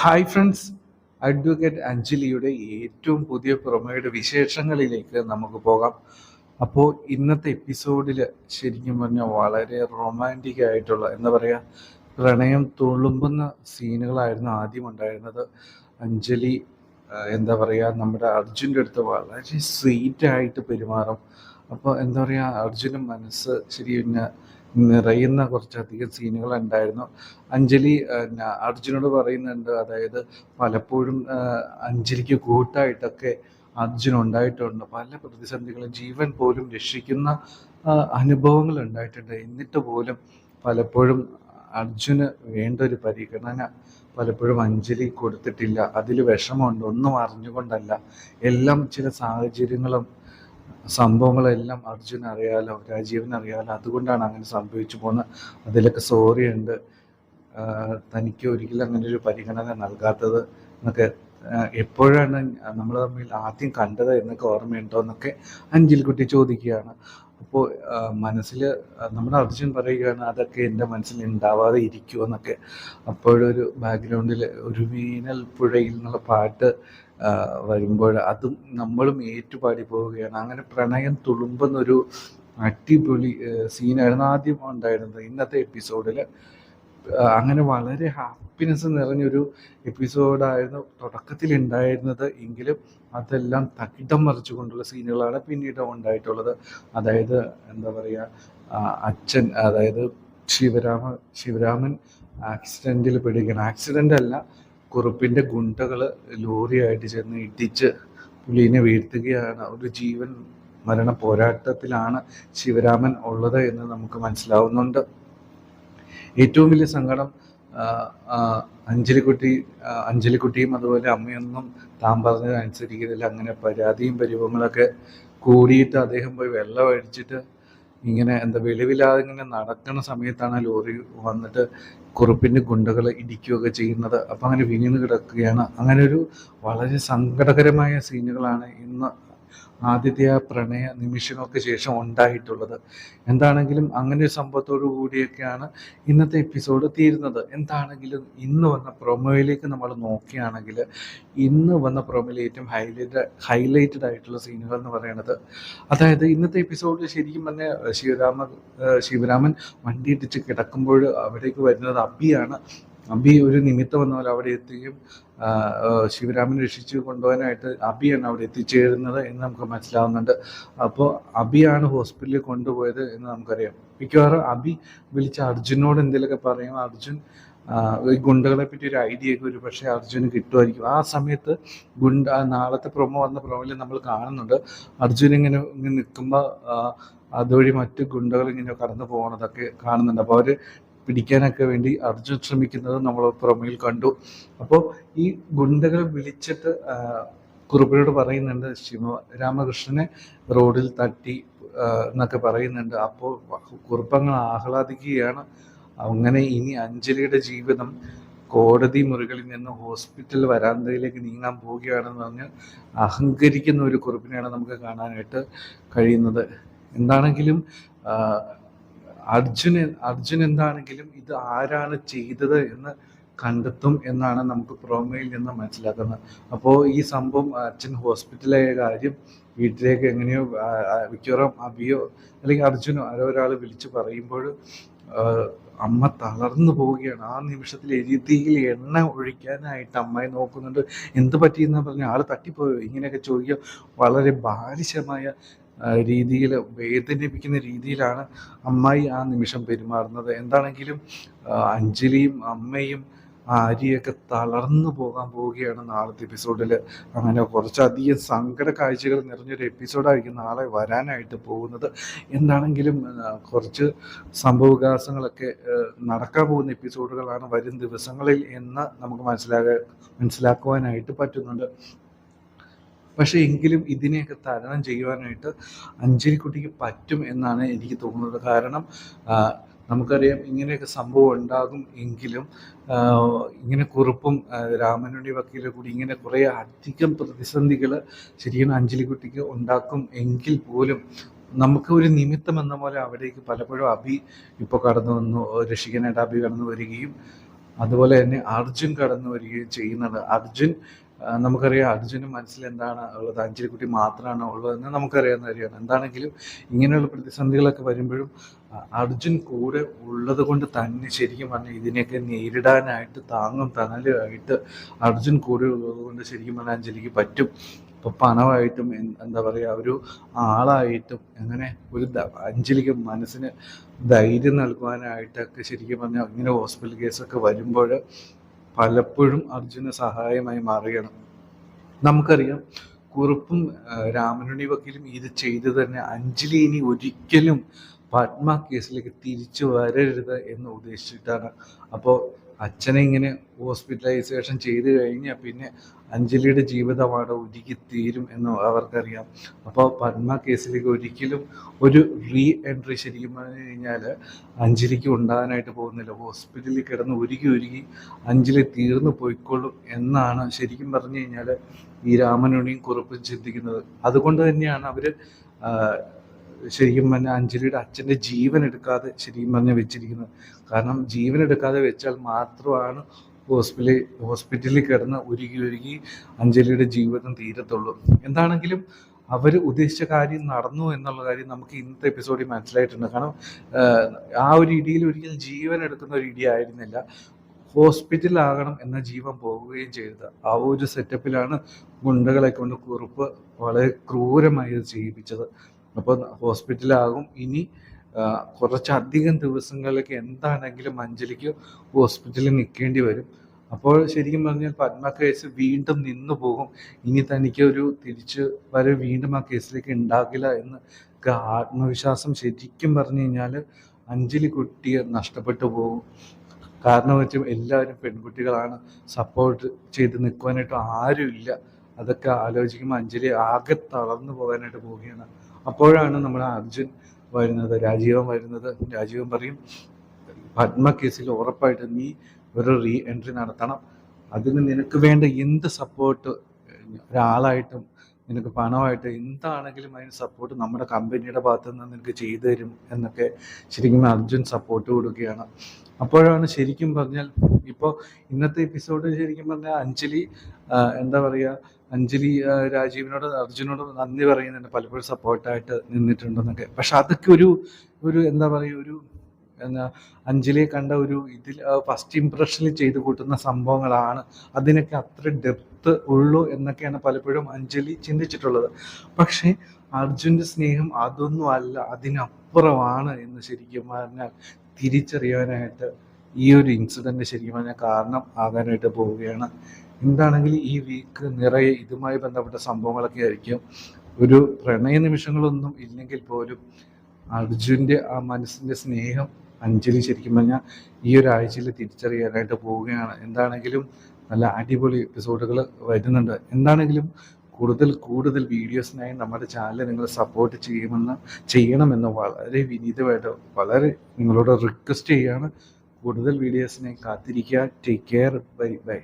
Hi friends advocate അഞ്ജലിയുടെ ഏറ്റവും പുതിയ പ്രൊമയുടെ വിശേഷങ്ങളിലേക്ക് നമുക്ക് പോകാം. അപ്പോൾ ഇന്നത്തെ എപ്പിസോഡിൽ ശരിക്കും പറഞ്ഞാൽ വളരെ റൊമാന്റിക് ആയിട്ടുള്ള എന്താ പറയുക പ്രണയം തുളുമ്പുന്ന സീനുകളായിരുന്നു ആദ്യം ഉണ്ടായിരുന്നത്. അഞ്ജലി എന്താ പറയുക നമ്മുടെ അർജുന്റെ അടുത്ത് വളരെ സ്വീറ്റായിട്ട് പെരുമാറും. അപ്പോൾ എന്താ പറയുക അർജുനും മനസ്സ് ശരി നിറയുന്ന കുറച്ചധികം സീനുകൾ ഉണ്ടായിരുന്നു അഞ്ജലി അർജുനോട് പറയുന്നുണ്ട് അതായത് പലപ്പോഴും അഞ്ജലിക്ക് കൂട്ടായിട്ടൊക്കെ അർജുൻ ഉണ്ടായിട്ടുണ്ട്. പല പ്രതിസന്ധികളും ജീവൻ പോലും രക്ഷിക്കുന്ന അനുഭവങ്ങൾ ഉണ്ടായിട്ടുണ്ട്. എന്നിട്ട് പോലും പലപ്പോഴും അർജുന് വേണ്ട ഒരു പരിഗണന പലപ്പോഴും അഞ്ജലി കൊടുത്തിട്ടില്ല. അതിൽ വിഷമമുണ്ട്. ഒന്നും അറിഞ്ഞുകൊണ്ടല്ല. എല്ലാം ചില സാഹചര്യങ്ങളും സംഭവങ്ങളെല്ലാം അർജുൻ അറിയാലോ രാജീവൻ അറിയാലോ അതുകൊണ്ടാണ് അങ്ങനെ സംഭവിച്ചു പോകുന്നത്. അതിലൊക്കെ സോറി ഉണ്ട്. തനിക്ക് ഒരിക്കലും അങ്ങനെ ഒരു പരിഗണന നൽകാത്തത് എന്നൊക്കെ എപ്പോഴാണ് നമ്മൾ തമ്മിൽ ആദ്യം കണ്ടത് എന്നൊക്കെ ഓർമ്മയുണ്ടോ എന്നൊക്കെ അഞ്ജലിക്കുട്ടി ചോദിക്കുകയാണ്. അപ്പോൾ മനസ്സിൽ നമ്മുടെ അർജുൻ പറയുകയാണ് അതൊക്കെ എന്റെ മനസ്സിൽ ഉണ്ടാവാതെ ഇരിക്കുമോ എന്നൊക്കെ. അപ്പോഴൊരു ബാക്ക്ഗ്രൗണ്ടിൽ ഒരു വീനൽ പുഴയിൽ എന്നുള്ള പാട്ട് വരുമ്പോൾ അതും നമ്മളും ഏറ്റുപാടി പോവുകയാണ്. അങ്ങനെ പ്രണയം തുളുമ്പുന്നൊരു അടിപൊളി സീനായിരുന്നു ആദ്യം ഉണ്ടായിരുന്നത്. ഇന്നത്തെ എപ്പിസോഡിൽ അങ്ങനെ വളരെ ഹാപ്പിനെസ് നിറഞ്ഞൊരു എപ്പിസോഡായിരുന്നു തുടക്കത്തിൽ ഉണ്ടായിരുന്നത് എങ്കിലും അതെല്ലാം തകിടം മറിച്ചുകൊണ്ടുള്ള സീനുകളാണ് പിന്നീട് ഉണ്ടായിട്ടുള്ളത്. അതായത് എന്താ പറയുക അച്ഛൻ അതായത് ശിവരാമ ശിവരാമൻ ആക്സിഡന്റിൽ പെടുകയാണ്. ആക്സിഡന്റ് അല്ല കുറുപ്പിന്റെ ഗുണ്ടകൾ ലോറിയായിട്ട് ചെന്ന് ഇടിച്ച് പുലിനെ വീഴ്ത്തുകയാണ്. ഒരു ജീവൻ മരണ പോരാട്ടത്തിലാണ് ശിവരാമൻ ഉള്ളത് എന്ന് നമുക്ക് മനസ്സിലാവുന്നുണ്ട്. ഏറ്റവും വലിയ സങ്കടം അഞ്ജലിക്കുട്ടി അഞ്ജലിക്കുട്ടിയും അതുപോലെ അമ്മയൊന്നും താൻ പറഞ്ഞത് അനുസരിക്കുന്നില്ല അങ്ങനെ പരാതിയും പരിഭവങ്ങളൊക്കെ കൂടിയിട്ട് അദ്ദേഹം പോയി വെള്ളം അടിച്ചിട്ട് ഇങ്ങനെ എന്താ വെളിവില്ലാതെ ഇങ്ങനെ നടക്കുന്ന സമയത്താണ് ലോറി വന്നിട്ട് കുറുപ്പിന്റെ ഗുണ്ടകൾ ഇടിക്കുകയൊക്കെ ചെയ്യുന്നത്. അപ്പം അങ്ങനെ വീണ് കിടക്കുകയാണ്. അങ്ങനെ ഒരു വളരെ സങ്കടകരമായ സീനുകളാണ് ഇന്ന് ആദ്യത്തെ ആ പ്രണയ നിമിഷങ്ങൾക്ക് ശേഷം ഉണ്ടായിട്ടുള്ളത്. എന്താണെങ്കിലും അങ്ങനെ ഒരു സംഭവത്തോടു കൂടിയൊക്കെയാണ് ഇന്നത്തെ എപ്പിസോഡ് തീരുന്നത്. എന്താണെങ്കിലും ഇന്ന് വന്ന പ്രൊമോയിലേക്ക് നമ്മൾ നോക്കുകയാണെങ്കിൽ ഇന്ന് വന്ന പ്രൊമോയിൽ ഏറ്റവും ഹൈലൈറ്റ് ഹൈലൈറ്റഡ് ആയിട്ടുള്ള സീനുകൾ എന്ന് പറയുന്നത് അതായത് ഇന്നത്തെ എപ്പിസോഡിൽ ശരിക്കും പറഞ്ഞാൽ ശിവരാമ ശിവരാമൻ വണ്ടി കിടക്കുമ്പോൾ അവിടേക്ക് വരുന്നത് അബിയാണ്. അബി ഒരു നിമിത്തം വന്ന പോലെ അവിടെ എത്തുകയും ശിവരാമനെ രക്ഷിച്ചു കൊണ്ടുപോകാനായിട്ട് അബിയാണ് അവിടെ എത്തിച്ചേരുന്നത് എന്ന് നമുക്ക് മനസ്സിലാവുന്നുണ്ട്. അപ്പോൾ അബിയാണ് ഹോസ്പിറ്റലിൽ കൊണ്ടുപോയത് എന്ന് നമുക്കറിയാം. മിക്കവാറും അബി വിളിച്ച അർജുനോട് എന്തെങ്കിലുമൊക്കെ പറയും. അർജുൻ ഈ ഗുണ്ടകളെ പറ്റി ഒരു ഐഡിയ ഒക്കെ ഒരു പക്ഷേ അർജുന് കിട്ടുമായിരിക്കും. ആ സമയത്ത് ഗുണ്ട നാളത്തെ പ്രൊമോ വന്ന പ്രൊമോയിൽ നമ്മൾ കാണുന്നുണ്ട്. അർജുൻ ഇങ്ങനെ ഇങ്ങനെ നിൽക്കുമ്പോൾ അതുവഴി മറ്റ് ഗുണ്ടകൾ ഇങ്ങനെ കടന്നു പോകുന്നതൊക്കെ കാണുന്നുണ്ട്. അപ്പോൾ അവർ പിടിക്കാനൊക്കെ വേണ്ടി അർജുൻ ശ്രമിക്കുന്നത് നമ്മൾ പ്രൊമോയിൽ കണ്ടു. അപ്പോൾ ഈ ഗുണ്ടകൾ വിളിച്ചിട്ട് കുറുപ്പിനോട് പറയുന്നുണ്ട് ശിവ രാമകൃഷ്ണനെ റോഡിൽ തട്ടി എന്നൊക്കെ പറയുന്നുണ്ട്. അപ്പോൾ കുറുപ്പങ്ങൾ ആഹ്ലാദിക്കുകയാണ്. അങ്ങനെ ഇനി അഞ്ജലിയുടെ ജീവിതം കോടതി മുറികളിൽ നിന്ന് ഹോസ്പിറ്റൽ വരാന്തയിലേക്ക് നീങ്ങാൻ പോവുകയാണെന്ന് പറഞ്ഞ് അഹങ്കരിക്കുന്ന ഒരു കുറിപ്പിനെയാണ് നമുക്ക് കാണാനായിട്ട് കഴിയുന്നത്. എന്താണെങ്കിലും അർജുൻ അർജുൻ എന്താണെങ്കിലും ഇത് ആരാണ് ചെയ്തത് എന്ന് കണ്ടെത്തും എന്നാണ് നമുക്ക് പ്രോമയിൽ നിന്ന് മനസ്സിലാക്കുന്നത്. അപ്പോൾ ഈ സംഭവം അർജുൻ ഹോസ്പിറ്റലായ കാര്യം വീട്ടിലേക്ക് എങ്ങനെയോ മിക്കവാറും അബിയോ അല്ലെങ്കിൽ അർജുനോ ആരോ ഒരാൾ വിളിച്ച് പറയുമ്പോൾ അമ്മ തളർന്നു പോവുകയാണ്. ആ നിമിഷത്തിൽ എഴുതിയിൽ എണ്ണ ഒഴിക്കാനായിട്ട് അമ്മയെ നോക്കുന്നുണ്ട്. എന്ത് പറ്റിയെന്ന് പറഞ്ഞ് ആൾ തട്ടിപ്പോയോ? ഇങ്ങനെയൊക്കെ ചോദിക്കുക വളരെ ബാലിശമായ രീതിയിൽ വേദനിപ്പിക്കുന്ന രീതിയിലാണ് അമ്മായി ആ നിമിഷം പെരുമാറുന്നത്. എന്താണെങ്കിലും അഞ്ജലിയും അമ്മയും ആര്യയൊക്കെ തളർന്നു പോകാൻ പോവുകയാണ് നാളത്തെ എപ്പിസോഡിൽ അങ്ങനെ കുറച്ചധികം സങ്കട കാഴ്ചകൾ നിറഞ്ഞൊരു എപ്പിസോഡായിരിക്കും നാളെ വരാനായിട്ട് പോകുന്നത്. എന്താണെങ്കിലും കുറച്ച് സംഭവവികാസങ്ങളൊക്കെ നടക്കാൻ പോകുന്ന എപ്പിസോഡുകളാണ് വരും ദിവസങ്ങളിൽ എന്ന് നമുക്ക് മനസ്സിലാകാൻ മനസ്സിലാക്കുവാനായിട്ട് പറ്റുന്നുണ്ട്. പക്ഷേ എങ്കിലും ഇതിനെയൊക്കെ തരണം ചെയ്യുവാനായിട്ട് അഞ്ജലിക്കുട്ടിക്ക് പറ്റും എന്നാണ് എനിക്ക് തോന്നുന്നത്. കാരണം നമുക്കറിയാം ഇങ്ങനെയൊക്കെ സംഭവം ഉണ്ടാകും എങ്കിലും ഇങ്ങനെ കുറിപ്പും രാമനുണ്ണി വക്കീലും കൂടി ഇങ്ങനെ കുറേ അധികം പ്രതിസന്ധികൾ ശരിക്കും അഞ്ജലിക്കുട്ടിക്ക് ഉണ്ടാക്കും എങ്കിൽ പോലും നമുക്ക് ഒരു നിമിത്തം എന്ന പോലെ അവിടേക്ക് പലപ്പോഴും അഭി ഇപ്പോൾ കടന്നു വന്നു രക്ഷിക്കാനായിട്ട് അഭി കടന്നു വരികയും അതുപോലെ തന്നെ അർജുൻ കടന്നു വരികയും ചെയ്യുന്നത്. അർജുൻ നമുക്കറിയാം അർജുന് മനസ്സിൽ എന്താണ് ഉള്ളത്? അഞ്ജലിക്കുട്ടി മാത്രമാണ് ഉള്ളതെന്ന് നമുക്കറിയാവുന്ന കാര്യമാണ്. എന്താണെങ്കിലും ഇങ്ങനെയുള്ള പ്രതിസന്ധികളൊക്കെ വരുമ്പോഴും അർജുൻ കൂടെ ഉള്ളത് കൊണ്ട് തന്നെ ശരിക്കും പറഞ്ഞാൽ ഇതിനെയൊക്കെ നേരിടാനായിട്ട് താങ്ങും തണലുമായിട്ട് അർജുൻ കൂടെ ഉള്ളത് കൊണ്ട് ശരിക്കും പറഞ്ഞാൽ അഞ്ജലിക്ക് പറ്റും. ഇപ്പൊ പണമായിട്ടും എന്താ പറയുക ഒരു ആളായിട്ടും അങ്ങനെ ഒരു അഞ്ജലിക്ക് മനസ്സിന് ധൈര്യം നൽകുവാനായിട്ടൊക്കെ ശരിക്കും പറഞ്ഞാൽ ഇങ്ങനെ ഹോസ്പിറ്റൽ കേസൊക്കെ വരുമ്പോൾ പലപ്പോഴും അർജുന സഹായമായി മാറുകയാണ്. നമുക്കറിയാം കുറുപ്പും രാമനുണി വക്കീലും ഇത് ചെയ്തു തന്നെ അഞ്ജലി ഇനി ഒരിക്കലും പത്മ കേസിലേക്ക് തിരിച്ചു വരരുത് എന്ന് ഉദ്ദേശിച്ചിട്ടാണ്. അപ്പോൾ അച്ഛനെ ഇങ്ങനെ ഹോസ്പിറ്റലൈസേഷൻ ചെയ്ത് കഴിഞ്ഞാൽ പിന്നെ അഞ്ജലിയുടെ ജീവിതമാണ് ഒരുക്കി തീരും എന്ന് അവർക്കറിയാം. അപ്പോൾ പത്മ കേസിലേക്ക് ഒരിക്കലും ഒരു റീ എൻട്രി ശരിക്കും പറഞ്ഞു കഴിഞ്ഞാൽ അഞ്ജലിക്ക് ഉണ്ടാകാനായിട്ട് പോകുന്നില്ല. ഹോസ്പിറ്റലിൽ കിടന്ന് ഒരുക്കി ഒരുക്കി അഞ്ജലി തീർന്നു പോയിക്കൊള്ളും എന്നാണ് ശരിക്കും പറഞ്ഞു കഴിഞ്ഞാൽ ഈ രാമനുണിയും കുറുപ്പും ചിന്തിക്കുന്നത്. അതുകൊണ്ട് തന്നെയാണ് അവർ ശരിക്കും പറഞ്ഞാൽ അഞ്ജലിയുടെ അച്ഛന്റെ ജീവൻ എടുക്കാതെ ശരിക്കും പറഞ്ഞാൽ വെച്ചിരിക്കുന്നത്. കാരണം ജീവൻ എടുക്കാതെ വെച്ചാൽ മാത്രമാണ് ഹോസ്പിറ്റലിൽ ഹോസ്പിറ്റലിൽ കിടന്ന് ഉരുകി ഉരുകി അഞ്ജലിയുടെ ജീവിതം തീരത്തുള്ളൂ. എന്താണെങ്കിലും അവർ ഉദ്ദേശിച്ച കാര്യം നടന്നു എന്നുള്ള കാര്യം നമുക്ക് ഇന്നത്തെ എപ്പിസോഡിൽ മനസ്സിലായിട്ടുണ്ട്. കാരണം ആ ഒരു ഇടിയിൽ ഒരിക്കലും ജീവൻ എടുക്കുന്ന ഒരു ഇടി ആയിരുന്നില്ല. ഹോസ്പിറ്റലിലാകണം എന്ന ജീവൻ പോവുകയും ചെയ്തത്. ആ ഒരു സെറ്റപ്പിലാണ് ഗുണ്ടകളെ കൊണ്ട് കുറുപ്പ് വളരെ ക്രൂരമായി ചെയ്യിപ്പിച്ചത്. അപ്പോൾ ഹോസ്പിറ്റലാകും. ഇനി കുറച്ചധികം ദിവസങ്ങളിലേക്ക് എന്താണെങ്കിലും അഞ്ജലിക്ക് ഹോസ്പിറ്റലിൽ നിൽക്കേണ്ടി വരും. അപ്പോൾ ശരിക്കും പറഞ്ഞാൽ പത്മ കേസ് വീണ്ടും നിന്നു പോകും. ഇനി തനിക്ക് ഒരു തിരിച്ച് വരെ വീണ്ടും ആ കേസിലേക്ക് ഉണ്ടാകില്ല എന്ന് ആത്മവിശ്വാസം ശരിക്കും പറഞ്ഞു കഴിഞ്ഞാൽ അഞ്ജലി കുട്ടിയെ നഷ്ടപ്പെട്ടു പോകും. കാരണം വെച്ചാൽ എല്ലാവരും പെൺകുട്ടികളാണ് സപ്പോർട്ട് ചെയ്ത് നിൽക്കുവാനായിട്ട് ആരുമില്ല. അതൊക്കെ ആലോചിക്കുമ്പോൾ അഞ്ജലി ആകെ തളർന്നു പോകാനായിട്ട് പോവുകയാണ്. അപ്പോഴാണ് നമ്മൾ അർജുൻ വരുന്നത് രാജീവൻ വരുന്നത്. രാജീവൻ പറയും പത്മ കേസിൽ ഉറപ്പായിട്ട് നീ ഒരു റീ എൻട്രി നടത്തണം. അതിന് നിനക്ക് വേണ്ട എന്ത് സപ്പോർട്ട് ഒരാളായിട്ടും നിനക്ക് പണമായിട്ട് എന്താണെങ്കിലും അതിന് സപ്പോർട്ട് നമ്മുടെ കമ്പനിയുടെ ഭാഗത്തു നിന്ന് നിനക്ക് ചെയ്തു തരും എന്നൊക്കെ ശരിക്കും അർജുൻ സപ്പോർട്ട് കൊടുക്കുകയാണ്. അപ്പോഴാണ് ശരിക്കും പറഞ്ഞാൽ ഇപ്പോൾ ഇന്നത്തെ എപ്പിസോഡ് ശരിക്കും പറഞ്ഞാൽ അഞ്ജലി എന്താ പറയുക അഞ്ജലി രാജീവിനോട് അർജുനോട് നന്ദി പറയുന്നുണ്ട്. പലപ്പോഴും സപ്പോർട്ടായിട്ട് നിന്നിട്ടുണ്ടെന്നൊക്കെ. പക്ഷെ അതൊക്കെ ഒരു ഒരു എന്താ പറയുക ഒരു അഞ്ജലിയെ കണ്ട ഒരു ഇതിൽ ഫസ്റ്റ് ഇംപ്രഷനിൽ ചെയ്തു കൂട്ടുന്ന സംഭവങ്ങളാണ്. അതിനൊക്കെ അത്ര ഡെപ്ത്ത് ഉള്ളൂ എന്നൊക്കെയാണ് പലപ്പോഴും അഞ്ജലി ചിന്തിച്ചിട്ടുള്ളത്. പക്ഷേ അർജുന്റെ സ്നേഹം അതൊന്നും അല്ല അതിനപ്പുറമാണ് എന്ന് ശരിക്കും പറഞ്ഞാൽ തിരിച്ചറിയാനായിട്ട് ഈ ഒരു ഇൻസിഡന്റ് ശരിക്കും പറഞ്ഞാൽ കാരണം ആകാനായിട്ട് പോവുകയാണ്. എന്താണെങ്കിൽ ഈ വീക്ക് നിറയെ ഇതുമായി ബന്ധപ്പെട്ട സംഭവങ്ങളൊക്കെ ആയിരിക്കും. ഒരു പ്രണയ നിമിഷങ്ങളൊന്നും ഇല്ലെങ്കിൽ പോലും അർജുന്റെ ആ മനസ്സിന്റെ സ്നേഹം അഞ്ജലി ശരിക്കും പറഞ്ഞാൽ ഈ ഒരു ആഴ്ചയിൽ തിരിച്ചറിയാനായിട്ട് പോവുകയാണ്. എന്താണെങ്കിലും നല്ല അടിപൊളി എപ്പിസോഡുകൾ വരുന്നുണ്ട്. എന്താണെങ്കിലും കൂടുതൽ കൂടുതൽ വീഡിയോസിനായി നമ്മുടെ ചാനൽ നിങ്ങൾ സപ്പോർട്ട് ചെയ്യുമെന്ന് ചെയ്യണമെന്ന് വളരെ വിനീതമായിട്ട് വളരെ നിങ്ങളോട് റിക്വസ്റ്റ് ചെയ്യാണ്. കൂടുതൽ വീഡിയോസിനായി കാത്തിരിക്കുക. Take care bye bye